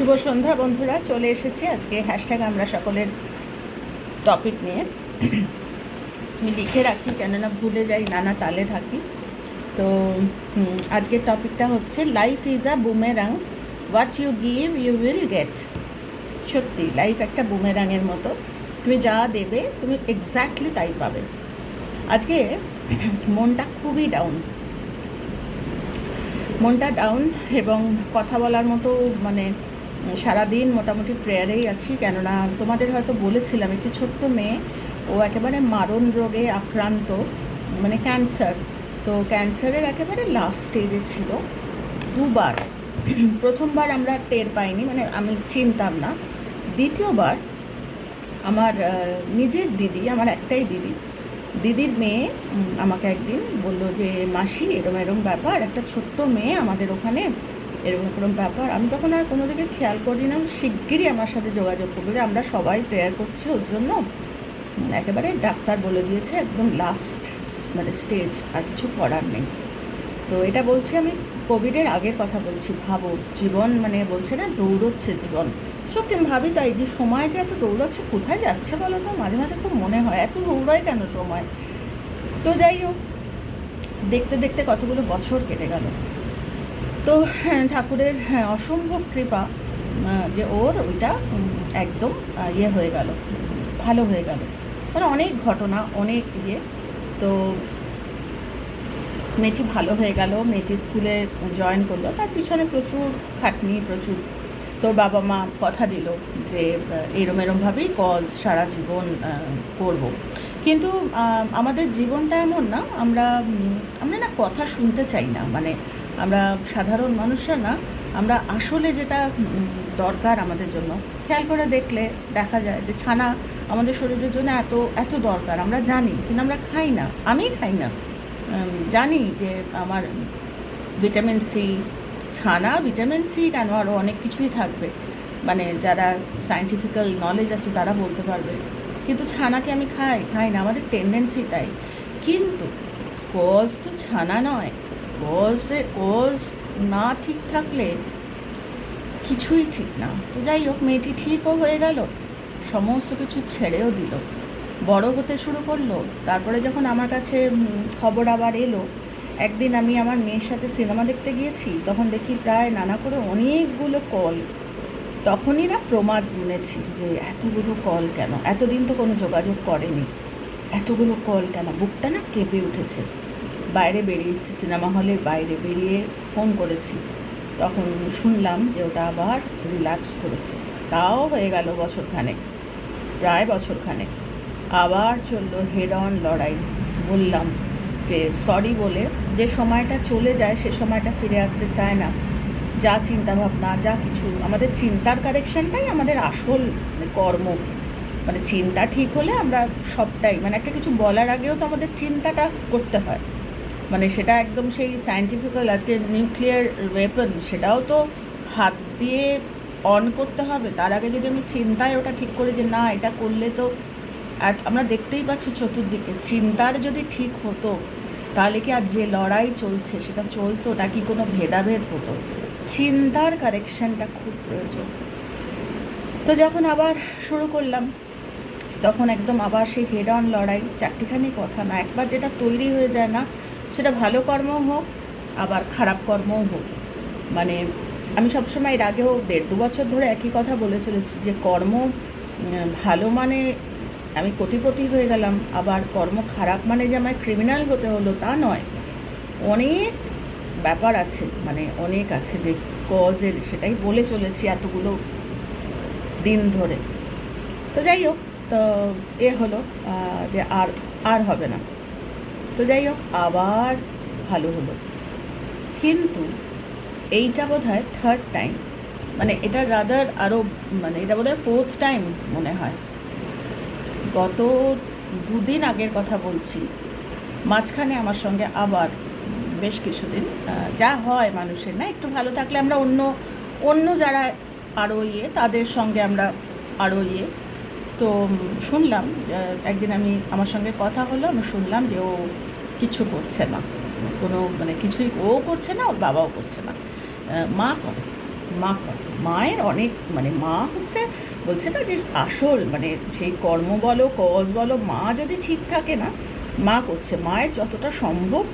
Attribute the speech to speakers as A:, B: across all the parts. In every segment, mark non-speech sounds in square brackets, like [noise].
A: শুভ সন্ধ্যা, বন্ধুরা। চলে এসেছি আজকে হ্যাশট্যাগ আমরা সকলের টপিক নিয়ে। আমি লিখে রাখি, কেননা ভুলে যাই, নানা তালে থাকি। তো আজকের টপিকটা হচ্ছে life is a boomerang what you give you will get সত্যি লাইফ একটা বুমেরাঙের মতো। তুমি যা দেবে, তুমি এক্স্যাক্টলি তাই পাবে। আজকে মনটা খুবই ডাউন মনটা ডাউন এবং কথা বলার মতো মানে সারাদিন মোটামুটি প্রেয়ারেই আছি, কেননা তোমাদের হয়তো বলেছিলাম, একটি ছোট্ট মেয়ে, ও একেবারে মারণ রোগে আক্রান্ত মানে ক্যান্সার তো ক্যান্সারের একেবারে লাস্ট স্টেজে ছিল। দুবার, প্রথমবার আমরা টের পাইনি মানে আমি চিনতাম না। দ্বিতীয়বার, আমার নিজের দিদি, আমার একটাই দিদি, দিদির মেয়ে আমাকে একদিন বলল যে, মাসি, এরম এরম ব্যাপার, একটা ছোট্ট মেয়ে আমাদের ওখানে এরকম এরকম ব্যাপার। আমি তখন আর কোনো দিকে খেয়াল করি না। শিগগিরই আমার সাথে যোগাযোগ করব আমরা সবাই প্রেয়ার করছি ওর জন্য। একেবারে ডাক্তার বলে দিয়েছে, একদম লাস্ট মানে স্টেজ আর কিছু করার নেই। তো এটা বলছি আমি কোভিডের আগের কথা বলছি, ভাবো। জীবন মানে বলছে না, দৌড়চ্ছে জীবন। সত্যি আমি ভাবি তাই, যে সময় যে এত দৌড়াচ্ছে, কোথায় যাচ্ছে বলো তো? মাঝে মাঝে খুব মনে হয়, এত দৌড়ায় কেন সময়? তো যাই হোক, দেখতে দেখতে কতগুলো বছর কেটে গেল। তো হ্যাঁ, ঠাকুরের হ্যাঁ অসম্ভব কৃপা যে ওর ওইটা একদম ইয়ে হয়ে গেল ভালো হয়ে গেল। মানে অনেক ঘটনা অনেক ইয়ে। তো মেয়েটি ভালো হয়ে গেল মেয়েটি স্কুলে জয়েন করল তার পিছনে প্রচুর খাটনি প্রচুর। তোর বাবা মা কথা দিল যে এরম এরমভাবেই কজ সারা জীবন করব। কিন্তু আমাদের জীবনটা এমন না আমরা আমরা না কথা শুনতে চাই না। মানে আমরা সাধারণ মানুষরা না, আমরা আসলে যেটা দরকার আমাদের জন্য। খেয়াল করে দেখলে দেখা যায় যে ছানা আমাদের শরীরের জন্য এত এত দরকার। আমরা জানি, কিন্তু আমরা খাই না। আমি খাই না। জানি যে আমার ভিটামিন সি, ছানা, ভিটামিন সি কেন আরও অনেক কিছুই থাকবে। মানে যারা সায়েন্টিফিক্যাল নলেজ আছে তারা বলতে পারবে। কিন্তু ছানাকে আমি খাই খাই না। আমাদের টেন্ডেন্সি তাই। কিন্তু কজ তো ছানা নয়। কজে কজ না ঠিক থাকলে কিছুই ঠিক না। তো যাই হোক, মেয়েটি ঠিকও হয়ে গেল। সমস্ত কিছু ছেড়েও দিল। বড় হতে শুরু করল। তারপরে যখন আমার কাছে খবর আবার এলো, একদিন আমি আমার মেয়ের সাথে সিনেমা দেখতে গিয়েছি, তখন দেখি প্রায় নানা করে অনেকগুলো কল। তখনই না প্রমাদ গুনেছি যে, এতগুলো কল কেন? এতদিন তো কোনো যোগাযোগ করেনি। এতগুলো কল কেন? বুকটা না কেঁপে উঠেছে। বাইরে বেরিয়েছি, সিনেমা হলের বাইরে বেরিয়ে ফোন করেছি। তখন শুনলাম যে ওটা আবার রিল্যাক্স করেছে। তাও হয়ে গেল বছরখানেক প্রায় বছরখানেক আবার চলল হেড অন লড়াই। বললাম যে সরি বলে, যে সময়টা চলে যায় সে সময়টা ফিরে আসতে চায় না। যা চিন্তা ভাবনা যা কিছু, আমাদের চিন্তার কারেকশনটাই আমাদের আসল কর্ম। মানে চিন্তা ঠিক হলে আমরা সবটাই মানে একটা কিছু বলার আগেও তো আমাদের চিন্তাটা করতে হয়। মানে সেটা একদম সেই সায়েন্টিফিক্যাল আজকে নিউক্লিয়ার ওয়েপন সেটাও তো হাত দিয়ে অন করতে হবে। তার আগে যদি আমি চিন্তায় ওটা ঠিক করি যে না, এটা করলে তো আমরা দেখতেই পাচ্ছি চতুর্দিকে। চিন্তার যদি ঠিক হতো, তাহলে কি আর যে লড়াই চলছে, সেটা চলতো নাকি কোনো ভেদাভেদ হতো? চিন্তার কারেকশানটা খুব প্রয়োজন। তো যখন আবার শুরু করলাম, তখন একদম আবার সেই হেড অন লড়াই, চারটিখানি কথা না, একবার যেটা তৈরি হয়ে যায় না সেটা ভালো কর্ম হোক, আবার খারাপ কর্মও হোক। মানে আমি সবসময় এর আগেও দেড় দু বছর ধরে একই কথা বলে চলেছি যে কর্ম ভালো মানে আমি কোটিপতি হয়ে গেলাম, আবার কর্ম খারাপ মানে যে আমায় ক্রিমিনাল হতে হলো তা নয়। অনেক ব্যাপার আছে মানে অনেক আছে যে কজের সেটাই বলে চলেছি এতগুলো দিন ধরে। তো যাই হোক, তো এ হলো যে আর আর হবে না। তো যাই হোক, আবার ভালো হলো। কিন্তু এইটা বোধ হয় থার্ড টাইম মানে এটা রাদার আরও মানে এটা বোধ হয় ফোর্থ টাইম মনে হয়। গত দুদিন আগের কথা বলছি। মাঝখানে আমার সঙ্গে আবার বেশ কিছুদিন যা হয় মানুষের, না? একটু ভালো থাকলে আমরা অন্য অন্য যারা আরও ইয়ে তাদের সঙ্গে আমরা আরও ইয়ে। তো শুনলাম একদিন আমি আমার সঙ্গে কথা হলো, আমি শুনলাম যে ও কিছু করছে না। কোনো মানে কিছুই ও করছে না, ওর বাবাও করছে না। মা করে মা করে। মায়ের অনেক মানে মা হচ্ছে, বলছে না যে আসল মানে সেই কর্ম বলো, কজ বলো, মা যদি ঠিক থাকে না, মা করছে। মায়ের যতটা সম্ভব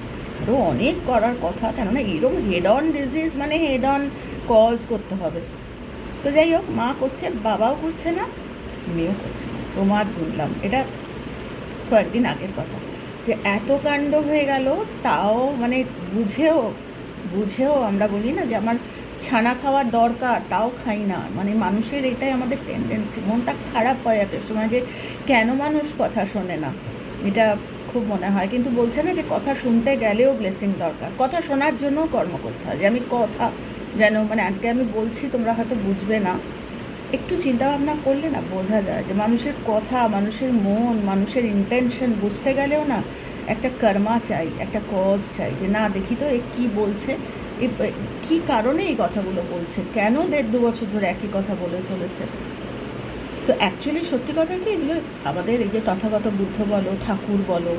A: আরও অনেক করার কথা, কেননা এরকম হেড অন ডিজিজ মানে হেড অন কজ করতে হবে। তো যাই হোক, মা করছে, বাবাও করছে না, মেয়েও করছে না। প্রমাদ গুনলাম। এটা কয়েকদিন আগের কথা। যে এত কাণ্ড হয়ে গেল, তাও মানে বুঝেও বুঝেও আমরা বলি না যে আমার ছানা খাওয়ার দরকার, তাও খাই না। মানে মানুষের এটাই আমাদের টেন্ডেন্সি মনটা খারাপ হয় এক সময় যে কেন মানুষ কথা শোনে না? এটা খুব মনে হয়। কিন্তু বলছে না যে কথা শুনতে গেলেও ব্লেসিং দরকার। কথা শোনার জন্যও কর্ম করতে হয় যে আমি কথা যেন মানে আজকে আমি বলছি তোমরা হয়তো বুঝবে না। একটু চিন্তা ভাবনা করলে না বোঝা যায় যে মানুষের কথা, মানুষের মন, মানুষের ইন্টেনশন বুঝতে গেলেও না একটা কর্মা চাই, একটা কজ চাই যে না দেখি তো এ কী বলছে, এ কী কারণে এই কথাগুলো বলছে, কেন দেড় দু বছর ধরে একই কথা বলে চলেছে? তো অ্যাকচুয়ালি সত্যি কথা কি এগুলো আমাদের এই যে তথাগত বুদ্ধ বলো, ঠাকুর বলো,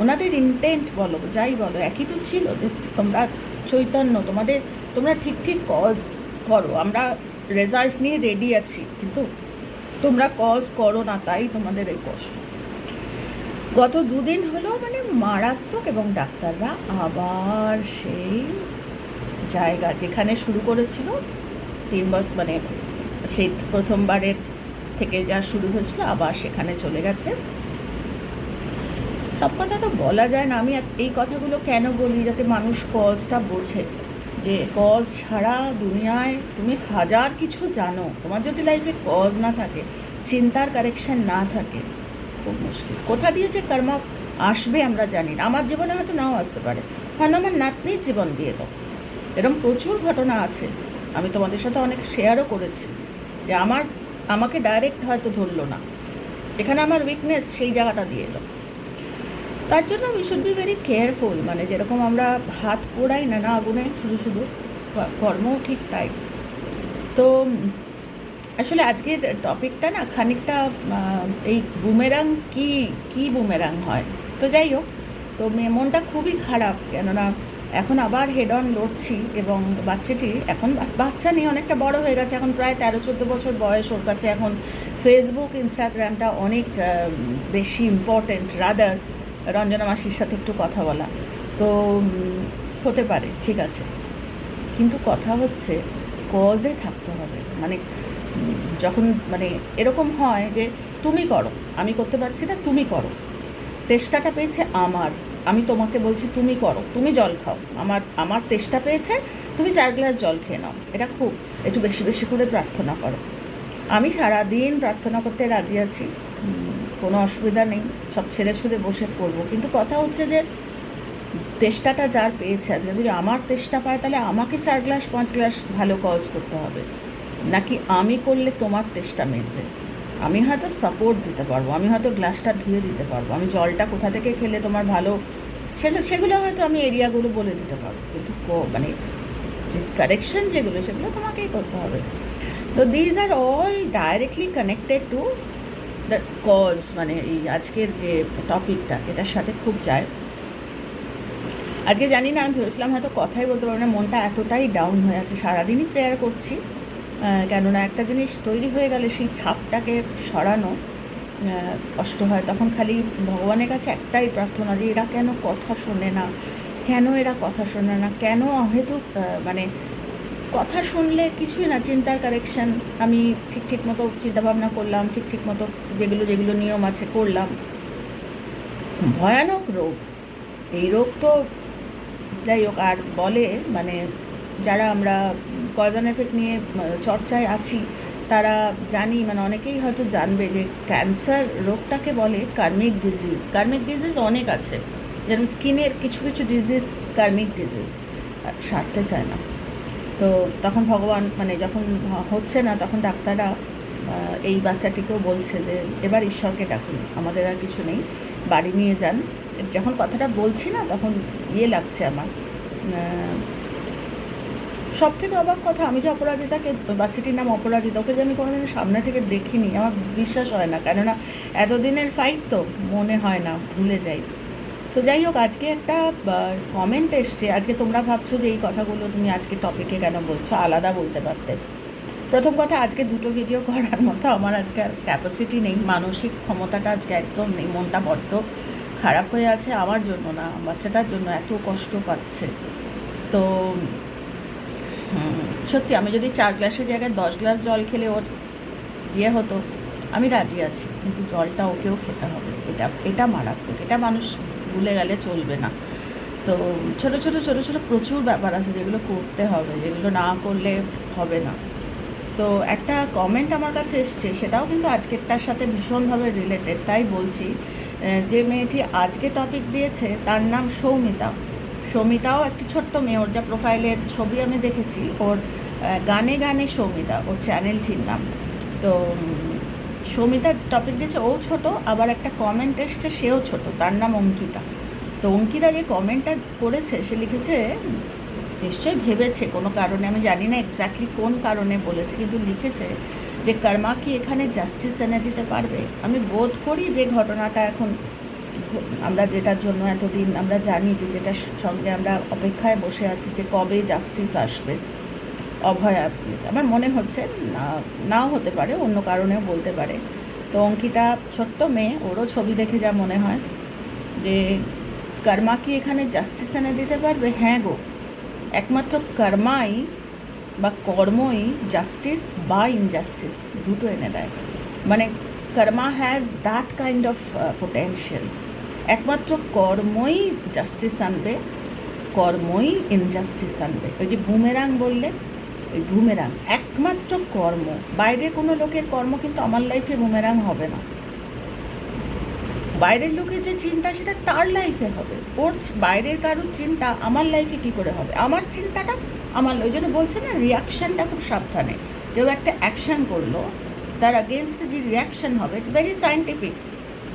A: ওনাদের ইন্টেন্ট বলো, যাই বলো, একই তো ছিল যে তোমরা চৈতন্য, তোমাদের, তোমরা ঠিক ঠিক কজ করো, আমরা রেজাল্ট নিয়ে রেডি আছি, কিন্তু তোমরা কজ করো না, তাই তোমাদের এই কষ্ট। গত দুদিন হলো মানে মারাত্মক এবং ডাক্তাররা আবার সেই জায়গা যেখানে শুরু করেছিল, তিন বছর মানে সেই প্রথমবারের থেকে যা শুরু হয়েছিল, আবার সেখানে চলে গেছে। সব কথা তো বলা যায় না, আমি এই কথাগুলো কেন বলি, যাতে মানুষ কজটা বোঝে? যে কজ ছাড়া দুনিয়ায় তুমি হাজার কিছু জানো। তোমার যদি লাইফে কজ না থাকে, চিন্তার কারেকশন না থাকে, খুব মুশকিল। কোথা দিয়ে যে কর্ম আসবে আমরা জানি না। আমার জীবনে হয়তো নাও আসতে পারে। হয়তো আমার নাতনির জীবন দিয়ে দাও। এরকম প্রচুর ঘটনা আছে। আমি তোমাদের সাথে অনেক শেয়ারও করেছি। যে আমার, আমাকে ডাইরেক্ট হয়তো ধরলো না। এখানে আমার উইকনেস সেই জায়গাটা দিয়ে এলো তার জন্য we should be very careful মানে যেরকম আমরা হাত পোড়াই না না আগুনে, শুধু শুধু কর্মও ঠিক তাই। তো, আসলে আজকের টপিকটা না খানিকটা এই বুমেরাং কি কি বুমেরাং হয়? তো যাই হোক, তো মনটা খুবই খারাপ, কেননা এখন আবার হেড অন লড়ছি এবং বাচ্চাটি এখন বাচ্চা নিয়ে অনেকটা বড় হয়ে গেছে, এখন প্রায় তেরো, চোদ্দ বছর বয়স ওর কাছে। এখন ফেসবুক ইনস্টাগ্রামটা অনেক বেশি ইম্পর্টেন্ট রাদার রঞ্জনা মাসির সাথে একটু কথা বলা। তো হতে পারে, ঠিক আছে। কিন্তু কথা হচ্ছে কজে থাকতে হবে। মানে যখন মানে এরকম হয় যে, তুমি করো, আমি করতে পারছি না, তুমি করো। তেষ্টাটা পেয়েছে আমার, আমি তোমাকে বলছি তুমি করো, তুমি জল খাও। আমার আমার তেষ্টা পেয়েছে, তুমি চার গ্লাস জল খেয়ে নাও। এটা খুব, একটু বেশি বেশি করে প্রার্থনা করো। আমি সারাদিন প্রার্থনা করতে রাজি আছি। কোনো অসুবিধা নেই, সব ছেড়ে ছুড়ে বসে পড়ব। কিন্তু কথা হচ্ছে যে, তেষ্টাটা যার পেয়েছে আজকে, যদি আমার তেষ্টা পায়, তাহলে আমাকে চার গ্লাস, পাঁচ গ্লাস ভালো কজ করতে হবে। নাকি আমি করলে তোমার তেষ্টা মেটবে? আমি হয়তো সাপোর্ট দিতে পারব, আমি হয়তো গ্লাসটা ধুয়ে দিতে পারব, আমি জলটা কোথা থেকে খেলে তোমার ভালো, সেটা, সেগুলো হয়তো আমি এরিয়াগুলো বলে দিতে পারব। কিন্তু মানে যে কারেকশন যেগুলো, সেগুলো তোমাকেই করতে হবে। তো these are all directly connected to cause মানে এই আজকের যে টপিকটা এটার সাথে খুব যায়। আজকে জানি না, আমি ভেবেছিলাম হয়তো কথাই বলতে পারব না, মনটা এতটাই ডাউন হয়ে আছে, সারাদিনই প্রেয়ার করছি। কেননা একটা জিনিস তৈরি হয়ে গেলে সেই ছাপটাকে সরানো কষ্ট হয়। তখন খালি ভগবানের কাছে একটাই প্রার্থনা যে এরা কেন কথা শোনে না? কেন এরা কথা শোনে না? কেন অহেতুক মানে কথা শুনলে কিছুই না, চিন্তার কারেকশন আমি ঠিক ঠিক মতো চিন্তাভাবনা করলাম, ঠিক ঠিক মতো যেগুলো যেগুলো নিয়ম আছে করলাম। ভয়ানক রোগ। এই রোগ তো যাই হোক, আর বলে মানে যারা আমরা কজন এফেক্ট নিয়ে চর্চায় আছি, তারা জানি মানে অনেকেই হয়তো জানবে যে ক্যান্সার রোগটাকে বলে কার্মিক ডিজিজ কার্মিক ডিজিজ অনেক আছে। যেরকম স্কিনের কিছু কিছু ডিজিজ কার্মিক ডিজিজ সারতে চায় না। তো তখন ভগবান মানে যখন হচ্ছে না, তখন ডাক্তাররা এই বাচ্চাটিকেও বলছে যে, এবার ঈশ্বরকে ডাকুন, আমাদের আর কিছু নেই, বাড়ি নিয়ে যান। যখন কথাটা বলছি না, তখন ইয়ে লাগছে আমার। সব থেকে অবাক কথা, আমি যে অপরাজিতাকে, বাচ্চাটির নাম অপরাজিতা, ওকে যে আমি কোনোদিন সামনে থেকে দেখিনি, আমার বিশ্বাস হয় না। কেননা, এতদিনের ফাইট তো, মনে হয় না, ভুলে যাই। তো যাই হোক, আজকে একটা কমেন্ট এসছে। আজকে তোমরা ভাবছ যে এই কথাগুলো তুমি আজকে টপিকে কেন বলছো? আলাদা বলতে পারতে। প্রথম কথা, আজকে দুটো ভিডিও করার মতো আমার আজকে আর ক্যাপাসিটি নেই। মানসিক ক্ষমতাটা আজকে একদম নেই। মনটা বড্ড খারাপ হয়ে আছে আমার জন্য না, বাচ্চাটার জন্য এত কষ্ট পাচ্ছে। তো সত্যি আমি যদি চার গ্লাসের জায়গায় দশ গ্লাস জল খেলে ওর ইয়ে হতো, আমি রাজি আছি। কিন্তু জলটা ওকেও খেতে হবে। এটা এটা মারাত্মক। এটা মানুষ ভুলে গেলে চলবে না। তো ছোট ছোট ছোট ছোট প্রচুর ব্যাপার আছে যেগুলো করতে হবে, যেগুলো না করলে হবে না। তো একটা কমেন্ট আমার কাছে এসছে, সেটাও কিন্তু আজকেরটার সাথে ভীষণভাবে রিলেটেড তাই বলছি যে মেয়েটি আজকে টপিক দিয়েছে, তার নাম সৌমিতা। সৌমিতাও একটি ছোট্ট মেয়ে, ওর যা প্রোফাইলের ছবি আমি দেখেছি, ওর গানে গানে সৌমিতা, ওর চ্যানেলটির নাম। তো সৌমিতা টপিক দিয়েছে, ও ছোট, আবার একটা কমেন্ট এসছে, সেও ছোট, তার নাম অঙ্কিতা। তো অঙ্কিতা যে কমেন্টটা করেছে, সে লিখেছে, নিশ্চয়ই ভেবেছে, কোনো কারণে, আমি জানি না এক্স্যাক্টলি কোন কারণে বলেছে, কিন্তু লিখেছে যে কর্মা কি এখানে জাস্টিস এনে দিতে পারবে? আমি বোধ করি যে ঘটনাটা এখন আমরা যেটার জন্য এতদিন আমরা জানি যে যেটার সঙ্গে আমরা অপেক্ষায় বসে আছি যে কবে জাস্টিস আসবে। অভয়া আমার মনে হচ্ছে না, নাও হতে পারে, অন্য কারণেও বলতে পারে। তো অঙ্কিতা ছোট্ট মেয়ে, ওরও ছবি দেখে যা মনে হয় যে, কর্মা কি এখানে জাস্টিস এনে দিতে পারবে? হ্যাঁ গো। একমাত্র কর্মাই বা কর্মই জাস্টিস বা ইনজাস্টিস দুটো এনে দেয়। মানে karma has that kind of potential একমাত্র কর্মই জাস্টিস আনবে, কর্মই ইনজাস্টিস আনবে। ওই যে বুমেরাং বললে ওই বুমেরাং একমাত্র কর্ম। বাইরে কোনো লোকের কর্ম কিন্তু আমার লাইফে বুমেরাং হবে না। বাইরের লোকের যে চিন্তা, সেটা তার লাইফে হবে। ওর বাইরের কারোর চিন্তা আমার লাইফে কি করে হবে? আমার চিন্তাটা আমার ওই জন্য বলছে না রিয়াকশানটা খুব সাবধানে। কেউ একটা অ্যাকশন করল, তার আগেনস্টে যে রিয়াকশন হবে ভেরি সায়েন্টিফিক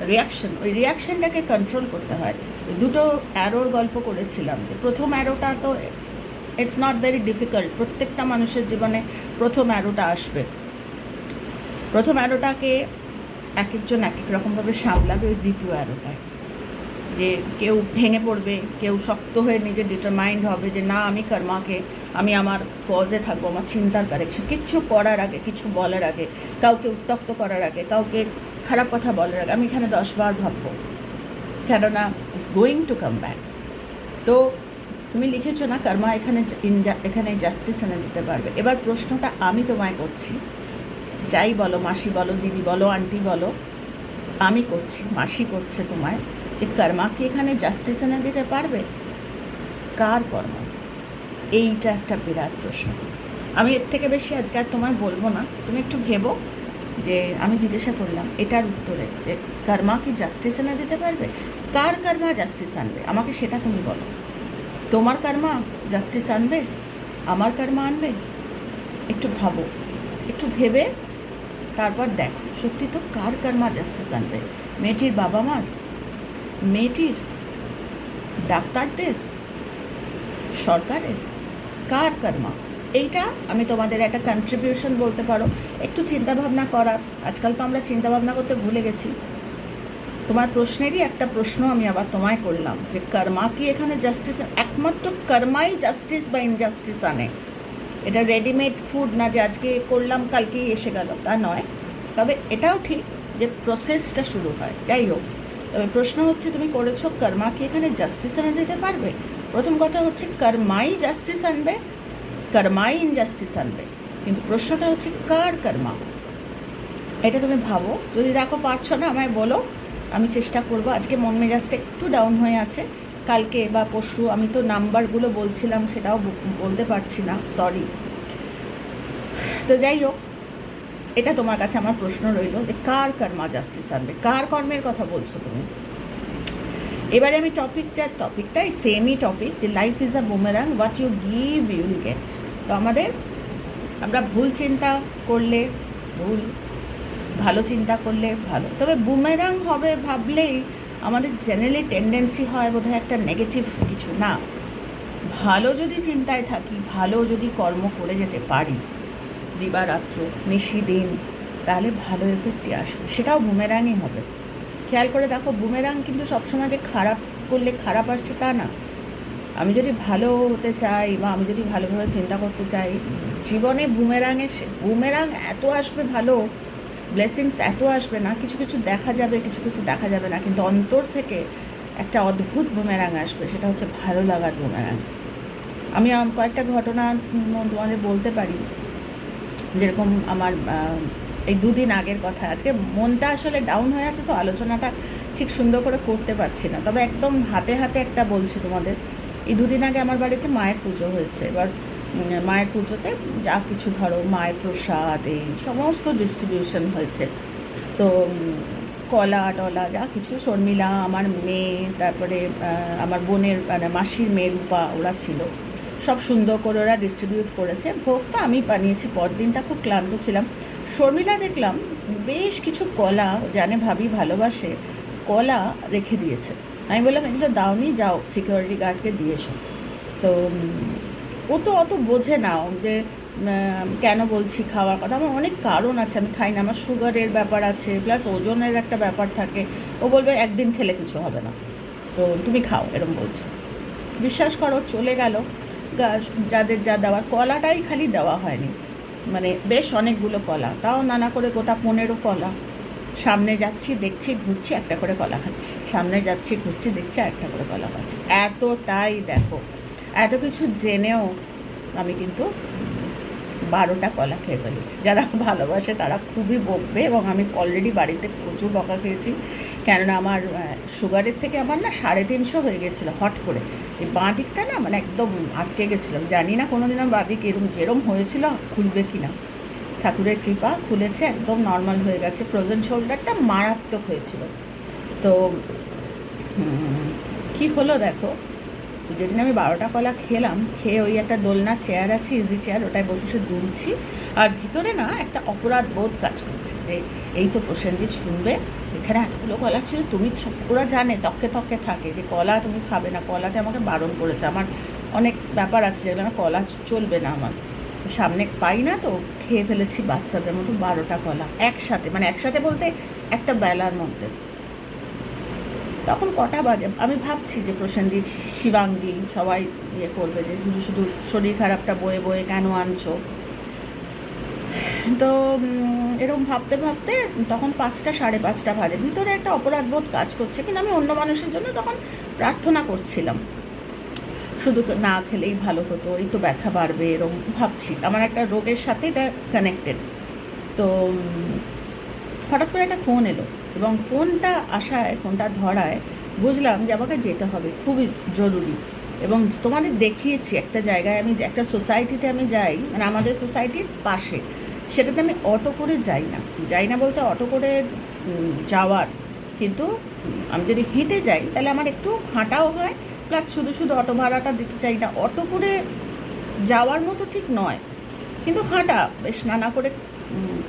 A: রিয়াকশন ওই রিয়াকশনটাকে কন্ট্রোল করতে হয়। দুটো অ্যারোর গল্প করেছিলাম প্রথম অ্যারোটা তো ইটস নট ভেরি ডিফিকাল্ট প্রত্যেকটা মানুষের জীবনে প্রথম অ্যারোটা আসবে। প্রথম অ্যারোটাকে এক একজন এক এক রকমভাবে সামলাবে ওই দ্বিতীয় অ্যারোটায় যে কেউ ভেঙে পড়বে, কেউ শক্ত হয়ে নিজে ডিটারমাইন্ড হবে যে, না, আমি কর্মাকে, আমি আমার কজে থাকব, আমার চিন্তার কারেকশন কিচ্ছু করার আগে, কিছু বলার আগে, কাউকে উত্তক্ত করার আগে, কাউকে খারাপ কথা বলার আগে, আমি এখানে দশবার ভাববো। কেননা it's going to come back তো তুমি লিখেছো না কর্মা এখানে এখানে জাস্টিস এনে দিতে পারবে। এবার প্রশ্নটা আমি তোমায় করছি। যাই বলো, মাসি বলো, দিদি বলো, আন্টি বলো, আমি করছি, মাসি করছে তোমায় যে কর্মা কি এখানে জাস্টিস এনে দিতে পারবে? কার কর্ম? এইটা একটা বিরাট প্রশ্ন। আমি এর থেকে বেশি আজকে আর তোমায় বলব না। তুমি একটু ভেবো যে আমি জিজ্ঞাসা করলাম, এটার উত্তরে যে কর্মা কি জাস্টিস এনে দিতে পারবে? কার কর্মা জাস্টিস আনবে? আমাকে সেটা তুমি বলো। তোমার কর্মা জাস্টিস আনবে, আমার কর্মা আনবে? একটু ভাবো, একটু ভেবে, তারপর দেখো, সত্যি তো কার কর্মা জাস্টিস আনবে? মেয়েটির বাবা মার? মেয়েটির ডাক্তারদের? সরকারের? কার কর্মা এইটা আমি তোমাদের একটা কন্ট্রিবিউশন বলতে পারো। একটু চিন্তাভাবনা করার। আজকাল তো আমরা চিন্তাভাবনা করতে ভুলে গেছি। তোমার প্রশ্নেরই একটা প্রশ্ন আমি আবার তোমায় করলাম যে কর্মা কি এখানে জাস্টিস একমাত্র কর্মাই জাস্টিস বা ইনজাস্টিস আনে। এটা রেডিমেড ফুড না যে আজকে করলাম, কালকেই এসে গেল, তা নয়। তবে এটাও ঠিক যে প্রসেসটা শুরু হয়, যাই হোক। তবে প্রশ্ন হচ্ছে, তুমি করেছ কর্মা কি এখানে জাস্টিস এনে দিতে পারবে? প্রথম কথা হচ্ছে, কর্মাই জাস্টিস আনবে, কর্মাই ইনজাস্টিস আনবে। কিন্তু প্রশ্নটা হচ্ছে, কার কর্মা? এটা তুমি ভাবো। যদি দেখো পারছ না, আমায় বলো। আমি চেষ্টা করব। আজকে মন মেজাজটা একটু ডাউন হয়ে আছে। কালকে বা পরশু আমি তো নাম্বারগুলো বলছিলাম, সেটাও বলতে পারছি না সরি তো যাই হোক, এটা তোমার কাছে আমার প্রশ্ন রইল যে কার কর্মা জাস্টিস আনবে? কার কর্মের কথা বলছো তুমি? এবারে আমি টপিকটা টপিকটাই সেমই টপিক যে life is a boomerang what you give you will get তো আমাদের, আমরা ভুল চিন্তা করলে ভুল, ভালো চিন্তা করলে ভালো। তবে বুমেরাং হবে ভাবলেই আমাদের জেনারেলি টেন্ডেন্সি হয় বোধহয় একটা নেগেটিভ কিছু। না, ভালো যদি চিন্তায় থাকি, ভালো যদি কর্ম করে যেতে পারি, দিবারাত্র নিশি দিন তাহলে ভালো এফেক্টই আসবে। সেটাও বুমেরাংই হবে। খেয়াল করে দেখো বুমেরাং কিন্তু সবসময় যে খারাপ করলে খারাপ আসছে তা না। আমি যদি ভালো হতে চাই বা আমি যদি ভালোভাবে চিন্তা করতে চাই জীবনে বুমেরাঙে বুমেরাং এত আসবে ভালো ব্লেসিংস এত আসবে না, কিছু কিছু দেখা যাবে, কিছু কিছু দেখা যাবে না, কিন্তু অন্তর থেকে একটা অদ্ভুত বুমেরাং আসবে, সেটা হচ্ছে ভালো লাগার বুমেরাং আমি কয়েকটা ঘটনা তোমাদের বলতে পারি। যেরকম আমার এই দুদিন আগের কথা, আজকে মনটা আসলে ডাউন হয়ে আছে তো, আলোচনাটা ঠিক সুন্দর করে করতে পারছি না। তবে একদম হাতে হাতে একটা বলছি তোমাদের। এই দুদিন আগে আমার বাড়িতে মায়ের পুজো হয়েছে, এবার মায়ের পুজোতে যা কিছু ধরো, মায়ের প্রসাদ, এই সমস্ত ডিস্ট্রিবিউশন হয়েছে। তো কলা, টলা, যা কিছু শর্মিলা, আমার মেয়ে, তারপরে আমার বোনের মানে মাসির মেয়ে রূপা, ওরা ছিল। সব সুন্দর করে ওরা ডিস্ট্রিবিউট করেছে। ভোগটা আমি বানিয়েছি, পরদিনটা খুব ক্লান্ত ছিলাম। শর্মিলা দেখলাম বেশ কিছু কলা জানে ভাবি ভালোবাসে, কলা রেখে দিয়েছে। আমি বললাম, এগুলো দাওনি যাও সিকিউরিটি গার্ডকে দিয়ে তো ও তো অত বোঝে না যে কেন বলছি খাওয়ার কথা। আমার অনেক কারণ আছে, আমি খাই না, আমার সুগারের ব্যাপার আছে প্লাস ওজনের একটা ব্যাপার থাকে। ও বলবে, একদিন খেলে কিছু হবে না। তো তুমি খাও, এরম বলছে। বিশ্বাস করো, চলে গেল। যাদের যা দেওয়ার, কলাটাই খালি দেওয়া হয়নি। মানে বেশ অনেকগুলো কলা, তাও নানা করে গোটা পনেরো কলা। সামনে যাচ্ছি, দেখছি, ঘুরছি, একটা করে কলা খাচ্ছি। সামনে যাচ্ছি, ঘুরছি, দেখছি একটা করে কলা খাচ্ছি। এতটাই দেখো। এত কিছু জেনেও আমি কিন্তু বারোটা কলা খেয়ে ফেলেছি। যারা ভালোবাসে তারা খুবই বকবে এবং আমি অলরেডি বাড়িতে প্রচুর বকা খেয়েছি। কেননা আমার সুগারের থেকে আমার না সাড়ে তিনশো হয়ে গেছিল হট করে। এই বাঁ দিকটা না মানে একদম আটকে গেছিলাম জানি না কোনো দিন বাঁ দিক এরম, যেরম হয়েছিল খুলবে কি না ঠাকুরের কৃপা খুলেছে, একদম নর্মাল হয়ে গেছে। ফ্রোজেন শোল্ডারটা মারাত্মক হয়েছিল। তো কি হলো দেখো? তো যেদিন আমি বারোটা কলা খেলাম, খেয়ে ওই একটা দোলনা চেয়ার আছে ইজি চেয়ার ওটায় বসে দুলছি। আর ভিতরে না একটা অপরাধ বোধ কাজ করছে যে, এই তো প্রসেনজিৎ শুনবে, এখানে এতগুলো কলা ছিল, তুমি ওরা জানে তককে তককে থাকে যে কলা তুমি খাবে না, কলাতে আমাকে বারণ করেছে। আমার অনেক ব্যাপার আছে যেগুলো না কলা চলবে না আমার। সামনে পাই না তো, খেয়ে ফেলেছি বাচ্চাদের মতো বারোটা কলা, একসাথে মানে একসাথে বলতে একটা বেলার মধ্যে। তখন কটা বাজে? আমি ভাবছি যে প্রসেনজিৎ, শিবাঙ্গী সবাই ইয়ে করবে যে শুধু শুধু শরীর খারাপটা বয়ে বয়ে কেন আনছো? তো এরকম ভাবতে ভাবতে তখন পাঁচটা, সাড়ে পাঁচটা বাজে। ভিতরে একটা অপরাধবোধ কাজ করছে কিন্তু আমি অন্য মানুষের জন্য তখন প্রার্থনা করছিলাম। শুধু না খেলেই ভালো হতো, এই তো ব্যথা বাড়বে এরকম ভাবছি। আমার একটা রোগের সাথে এটা কানেক্টেড তো হঠাৎ করে একটা ফোন এলো। এবং ফোনটা আসায়, ফোনটা ধরায় বুঝলাম যে আমাকে যেতে হবে, খুবই জরুরি। এবং তোমাদের দেখিয়েছি একটা জায়গায় আমি, একটা সোসাইটিতে আমি যাই মানে আমাদের সোসাইটির পাশে। সেটাতে আমি অটো করে যাই না। যাই না বলতে অটো করে যাওয়ার। কিন্তু আমি যদি হেঁটে যাই, তাহলে আমার একটু হাঁটাও হয়। প্লাস শুধু শুধু অটো ভাড়াটা দিতে চাই না। অটো করে যাওয়ার মতো ঠিক নয়। কিন্তু হাঁটা, বেশ নানা করে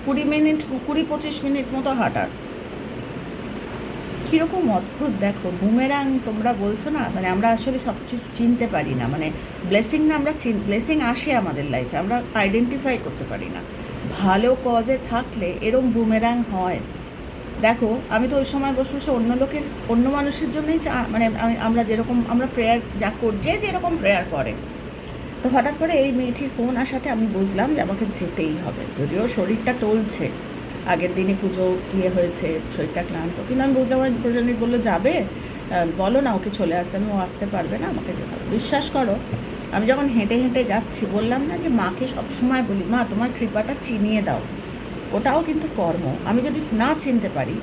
A: কুড়ি মিনিট, কুড়ি পঁচিশ মিনিট মতো হাঁটার। কীরকম অদ্ভুত, দেখো বুমেরাং তোমরা বলছো না মানে আমরা আসলে সব কিছু চিনতে পারি না মানে ব্লেসিং না আমরা চিন ব্লেসিং আসে আমাদের লাইফে আমরা আইডেন্টিফাই করতে পারি না। ভালো কজে থাকলে এরম বুমেরাং হয়। দেখো, আমি তো ওই সময় বসে বসে অন্য লোকের, অন্য মানুষের জন্যই মানে আমি- আমরা যেরকম, আমরা প্রেয়ার যা কর, যে যেরকম প্রেয়ার করে। তো হঠাৎ করে এই মেয়েটির ফোন আসাতে আমি বুঝলাম যে আমাকে যেতেই হবে, যদিও শরীরটা টলছে। আগের দিনই পুজো ইয়ে হয়েছে, শরীরটা ক্লান্ত। কিন্তু আমি বুঝলাম আমার প্রজন্মিক বলল, যাবে। বলো না, ওকে চলে আসছে আমি ও আসতে পারবে না, আমাকে যেতে হবে। বিশ্বাস করো, আমি যখন হেঁটে হেঁটে যাচ্ছি, বললাম না যে মাকে সবসময় বলি, মা, তোমার কৃপাটা চিনিয়ে দাও। ওটাও কিন্তু কর্ম। আমি যদি না চিনতে পারি,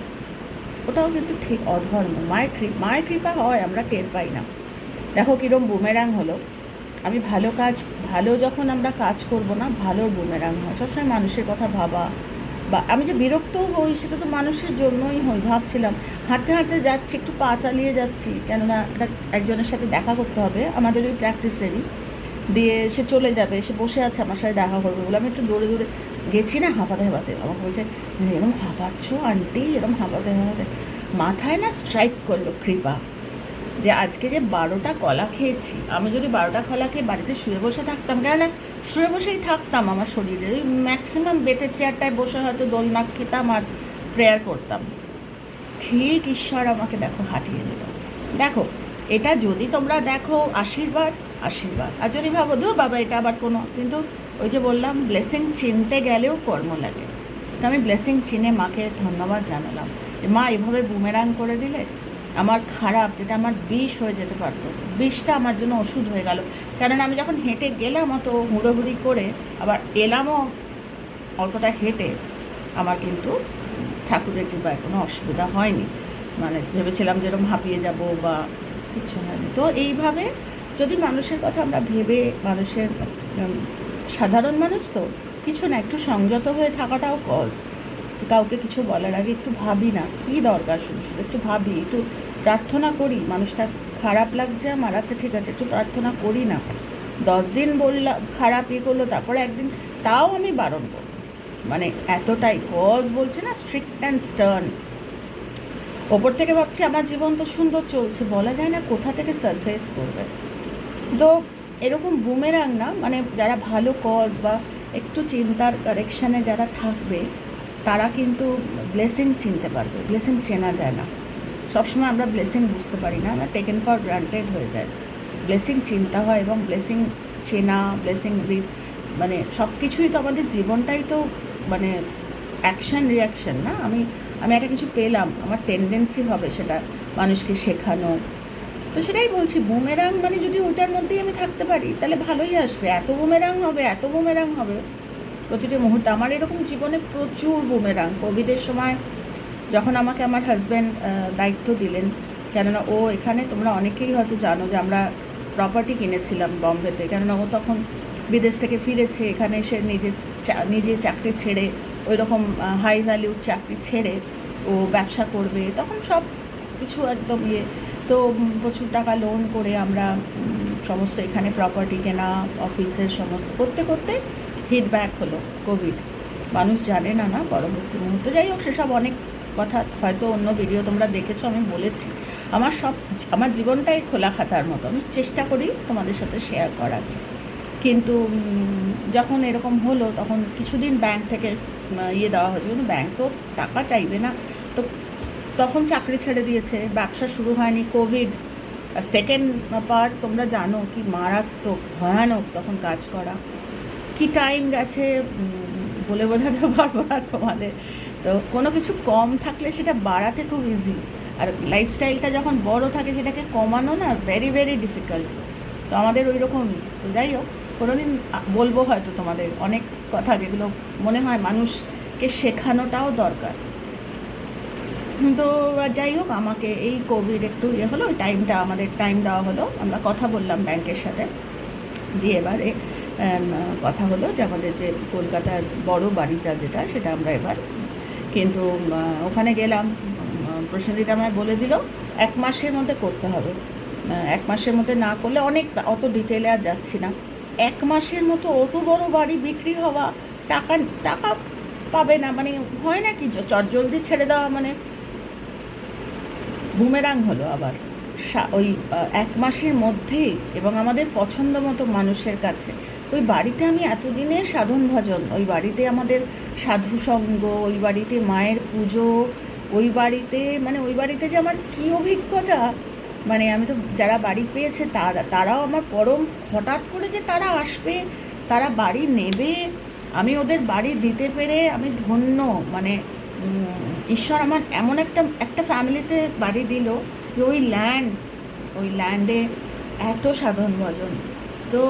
A: ওটাও কিন্তু ঠিক অধর্ম। মায়ের কৃপা মায়ের কৃপা হয়, আমরা টের পাই না। দেখো কীরম বুমেরাং হলো। আমি ভালো কাজ, ভালো যখন আমরা কাজ করব না, ভালো বুমেরাং হয়। সবসময় মানুষের কথা ভাবা বা আমি যে বিরক্ত হই সেটা তো মানুষের জন্যই হই। ভাবছিলাম, হাঁটতে হাঁটতে যাচ্ছি, একটু পা চালিয়ে যাচ্ছি, কেননা একটা একজনের সাথে দেখা করতে হবে, আমাদের ওই প্র্যাকটিসেরই দিয়ে সে চলে যাবে, সে বসে আছে আমার সাথে দেখা করবে বলে আমি একটু দৌড়ে দৌড়ে গেছি না, হাঁপাতে হাঁপাতে। আমাকে বলছে এরম হাঁপাচ্ছ, আন্টি এরম হাঁপাতে হাঁপাতে? মাথায় না স্ট্রাইক করল কৃপা। যে আজকে যে বারোটা কলা খেয়েছি, আমি যদি বারোটা কলা খেয়ে বাড়িতে শুয়ে বসে থাকতাম, কেননা শুয়ে বসেই থাকতাম আমার শরীরে। ওই ম্যাক্সিমাম বেতের চেয়ারটায় বসে হয়তো দোলনা খেতাম আর প্রেয়ার করতাম। ঠিক ঈশ্বর আমাকে দেখো হাঁটিয়ে দিল। দেখো, এটা যদি তোমরা দেখো, আশীর্বাদ আশীর্বাদ। আর যদি ভাবো দূর বাবা, এটা আবার কোনো কিন্তু ওই যে বললাম ব্লেসিং চিনতে গেলেও কর্ম লাগে। তো আমি ব্লেসিং চিনে মাকে ধন্যবাদ জানালাম। মা এভাবে বুমেরাং করে দিলে আমার খারাপ, যেটা আমার বিষ হয়ে যেতে পারতো। বিষটা আমার জন্য ওষুধ হয়ে গেল। কারণ আমি যখন হেঁটে গেলাম অত হুড়োহুড়ি করে, আবার এলামও অতটা হেঁটে, আমার কিন্তু ঠাকুরের কৃপায় কোনো অসুবিধা হয়নি। মানে ভেবেছিলাম যেরকম হাঁপিয়ে যাব বা কিছু হয়নি। তো এইভাবে যদি মানুষের কথা আমরা ভেবে, মানুষের সাধারণ মানুষ তো, কিছু না, একটু সংযত হয়ে থাকাটাও কজ কাউকে কিছু বলার আগে একটু ভাবি না, কী দরকার শুধু শুধু একটু ভাবি, একটু প্রার্থনা করি, মানুষটা খারাপ লাগছে আমার আচ্ছা ঠিক আছে, একটু প্রার্থনা করি না। দশ দিন বললাম খারাপ ইয়ে করল, তারপরে একদিন তাও আমি বারণ করব মানে এতটাই কজ বলছে না স্ট্রিক্ট অ্যান্ড স্টার্ন ওপর থেকে ভাবছি, আমার জীবন তো সুন্দর চলছে, বলা যায় না কোথা থেকে সারফেস করবে। তো এরকম বুমেরাং না মানে যারা ভালো কজ বা একটু চিন্তার কারেকশানে যারা থাকবে, তারা কিন্তু ব্লেসিং চিনতে পারবে ব্লেসিং চেনা যায় না। সবসময় আমরা ব্লেসিং বুঝতে পারি না, আমরা টেকেন ফর গ্রান্টেড হয়ে যায় ব্লেসিং চিন্তা হয় এবং ব্লেসিং চেনা ব্লেসিং মানে সব কিছুই তো আমাদের জীবনটাই তো মানে অ্যাকশন রিয়াকশন না? আমি আমি একটা কিছু পেলাম, আমার টেন্ডেন্সি হবে সেটা মানুষকে শেখানো। তো সেটাই বলছি বুমেরাং মানে যদি ওটার মধ্যেই আমি থাকতে পারি, তাহলে ভালোই আসবে। এত বুমেরাং হবে, এত বুমেরাং হবে। প্রতিটি মুহূর্তে, আমার এরকম জীবনে প্রচুর বুমেরাং কোভিডের সময় যখন আমাকে আমার হাজব্যান্ড দায়িত্ব দিলেন, কেননা ও এখানে, তোমরা অনেকেই হয়তো জানো যে আমরা প্রপার্টি কিনেছিলাম বম্বেতে, কেননা ও তখন বিদেশ থেকে ফিরেছে, এখানে এসে নিজে নিজে চাকরি ছেড়ে ওই রকম হাই ভ্যালিউর চাকরি ছেড়ে ও ব্যবসা করবে, তখন সব কিছু একদম ইয়ে। তো প্রচুর টাকা লোন করে আমরা সমস্ত এখানে প্রপার্টি কেনা অফিসের সমস্ত, করতে করতে হিট ব্যাক হলো কোভিড মানুষ জানে না না, পরবর্তী মুহূর্তে। যাই হোক, সেসব অনেক কথা হয়তো অন্য ভিডিও তোমরা দেখেছ, আমি বলেছি। আমার সব, আমার জীবনটাই খোলা খাতার মতো। আমি চেষ্টা করি তোমাদের সাথে শেয়ার করার। কিন্তু যখন এরকম হলো, তখন কিছুদিন ব্যাংক থেকে ইয়ে দেওয়া হয়েছে। কিন্তু ব্যাংক তো টাকা চাইবে না। তো তখন চাকরি ছেড়ে দিয়েছে। ব্যবসা শুরু হয়নি কোভিড সেকেন্ড পার্ট তোমরা জানো কি মারাত্মক, ভয়ানক তখন কাজ করা। কি টাইম গেছে বলে বোঝাতে পারব না তোমাদের। তো কোনো কিছু কম থাকলে সেটা বাড়াতে খুব ইজি আর লাইফস্টাইলটা যখন বড় থাকে, সেটাকে কমানো না ভেরি ভেরি ডিফিকাল্ট তো আমাদের ওই রকমই তো যাই হোক, কোনোদিন বলব হয়তো তোমাদের অনেক কথা যেগুলো মনে হয় মানুষকে শেখানোটাও দরকার। তো যাই হোক, আমাকে এই কোভিড একটু ইয়ে হলো টাইমটা আমাদের টাইম দেওয়া হলো। আমরা কথা বললাম ব্যাংকের সাথে। দিয়ে এবারে কথা হলো যে আমাদের যে কলকাতার বড় বাড়িটা যেটা, সেটা আমরা এবার কিন্তু ওখানে গেলাম প্রসেনজিৎ আমায় বলে দিল, এক মাসের মধ্যে করতে হবে। এক মাসের মধ্যে না করলে অনেক, অত ডিটেলে আর যাচ্ছি না। এক মাসের মতো অত বড় বাড়ি বিক্রি হওয়া, টাকা টাকা পাবে না মানে হয় না কি, চট জলদি ছেড়ে দেওয়া মানে বুমেরাং হলো আবার। ওই এক মাসের মধ্যেই এবং আমাদের পছন্দ মতো মানুষের কাছে। ওই বাড়িতে আমি এতদিনে সাধন ভজন, ওই বাড়িতে আমাদের সাধু সঙ্গ, ওই বাড়িতে মায়ের পুজো, ওই বাড়িতে মানে ওই বাড়িতে যে আমার কী অভিজ্ঞতা? মানে আমি তো যারা বাড়ি পেয়েছে তারা, তারাও আমার পরম, হঠাৎ করে যে তারা আসবে, তারা বাড়ি নেবে, আমি ওদের বাড়ি দিতে পেরে আমি ধন্য মানে ঈশ্বর আমার এমন একটা একটা ফ্যামিলিতে বাড়ি দিল যে ওই ল্যান্ড ওই ল্যান্ডে এত সাধন ভজন। তো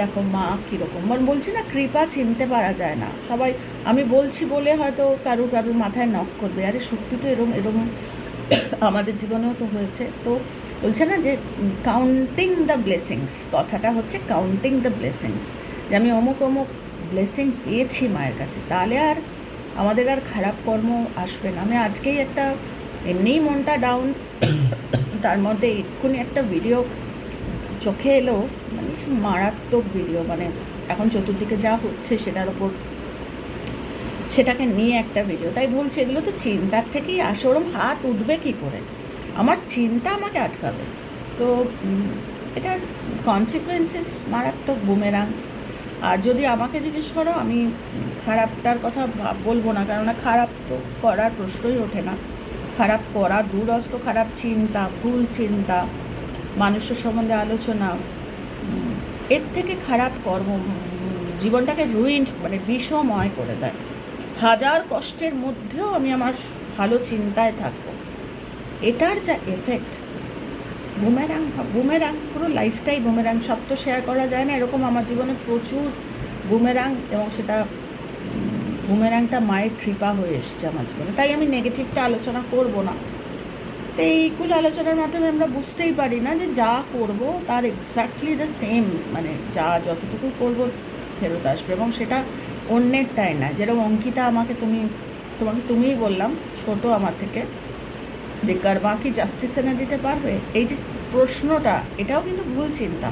A: দেখো মা কীরকম। মানে বলছি না কৃপা চিনতে পারা যায় না। সবাই, আমি বলছি বলে হয়তো কারুর কারুর মাথায় নক করবে। আরে সত্যি তো এরম এরম [coughs] আমাদের জীবনেও তো হয়েছে। তো বলছে না যে কাউন্টিং দ্য ব্লেসিংস কথাটা হচ্ছে কাউন্টিং দ্য ব্লেসিংস যে আমি অমুক অমুক ব্লেসিং পেয়েছি মায়ের কাছে, তাহলে আর আমাদের আর খারাপ কর্ম আসবে না। আমি আজকেই একটা এমনিই মনটা ডাউন [coughs] তার মধ্যে এক্ষুনি একটা ভিডিও চোখে এলো। মারাত্মক ভিডিও মানে এখন চতুর্দিকে যা হচ্ছে সেটার ওপর সেটাকে নিয়ে একটা ভিডিও তাই বলছে, এগুলো তো চিন্তার থেকেই আসে, ওরম হাত উঠবে কী করে? আমার চিন্তা আমাকে আটকাবে। তো এটার কনসিকুয়েন্সেস মারাত্মক বুমেরাং আর যদি আমাকে জিজ্ঞেস করো, আমি খারাপটার কথা বলব না, কেননা খারাপ তো করার প্রশ্নই ওঠে না। খারাপ করা দূরস্থ খারাপ চিন্তা, ভুল চিন্তা, মানুষের সম্বন্ধে আলোচনা এর থেকে খারাপ কর্ম জীবনটাকে রুইন্ড মানে বিষময় করে দেয়। হাজার কষ্টের মধ্যেও আমি আমার ভালো চিন্তায় থাকব। এটার যা এফেক্ট বুমেরাং বুমেরাং পুরো লাইফটাই বুমেরাং সব তো শেয়ার করা যায় না, এরকম আমার জীবনে প্রচুর বুমেরাং এবং সেটা বুমেরাংটা মায়ের কৃপা হয়ে এসছে আমার জীবনে। তাই আমি নেগেটিভটা আলোচনা করব না। তো এইগুলো আলোচনার মাধ্যমে আমরা বুঝতেই পারি না যে যা করব তার এক্স্যাক্টলি দ্য সেম মানে যা যতটুকু করব ফেরত আসবে এবং সেটা অন্যেরটাই না। যেরকম অঙ্কিতা আমাকে তুমি, তোমাকে তুমিই বললাম, ছোট আমার থেকে যে কর্মা কি জাস্টিস এনে দিতে পারবে? এই যে প্রশ্নটা, এটাও কিন্তু ভুল চিন্তা।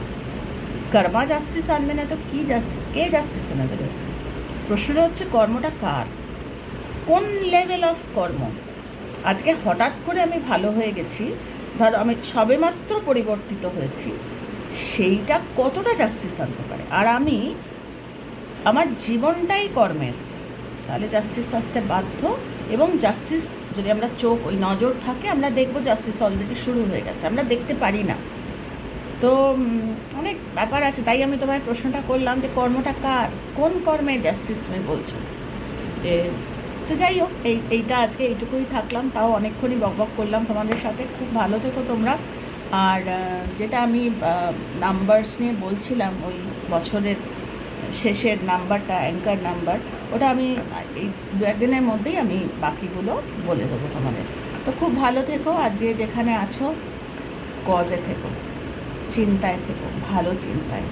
A: কর্মা জাস্টিস আনবে না তো কী জাস্টিস কে জাস্টিস এনে দেবে? প্রশ্নটা হচ্ছে কর্মটা কার? কোন লেভেল অফ কর্ম? আজকে হঠাৎ করে আমি ভালো হয়ে গেছি। ধরো আমি সবেমাত্র পরিবর্তিত হয়েছি। সেইটা কতটা জাস্টিস আনতে পারে? আর আমি আমার জীবনটাই কর্মের। তাহলে জাস্টিস আসতে বাধ্য এবং জাস্টিস যদি আমরা চোখ, ওই নজর থাকে, আমরা দেখব জাস্টিস অলরেডি শুরু হয়ে গেছে। আমরা দেখতে পারি না। তো অনেক ব্যাপার আছে। তাই আমি তোমায় প্রশ্নটা করলাম যে কর্মটা কার? কোন কর্মে জাস্টিস তুমি বলছো? যে তো যাই হোক, এই, এইটা আজকে এইটুকুই থাকলাম, তাও অনেকক্ষণই বকবক করলাম তোমাদের সাথে। খুব ভালো থেকো তোমরা। আর যেটা আমি নাম্বারস নিয়ে বলছিলাম, ওই বছরের শেষের নাম্বারটা অ্যাঙ্কার নাম্বার ওটা আমি, এই দু একদিনের মধ্যেই আমি বাকিগুলো বলে দেবো তোমাদের। তো খুব ভালো থেকো, আর যে যেখানে আছো কজে থেকো, চিন্তায় থেকো, ভালো চিন্তায়।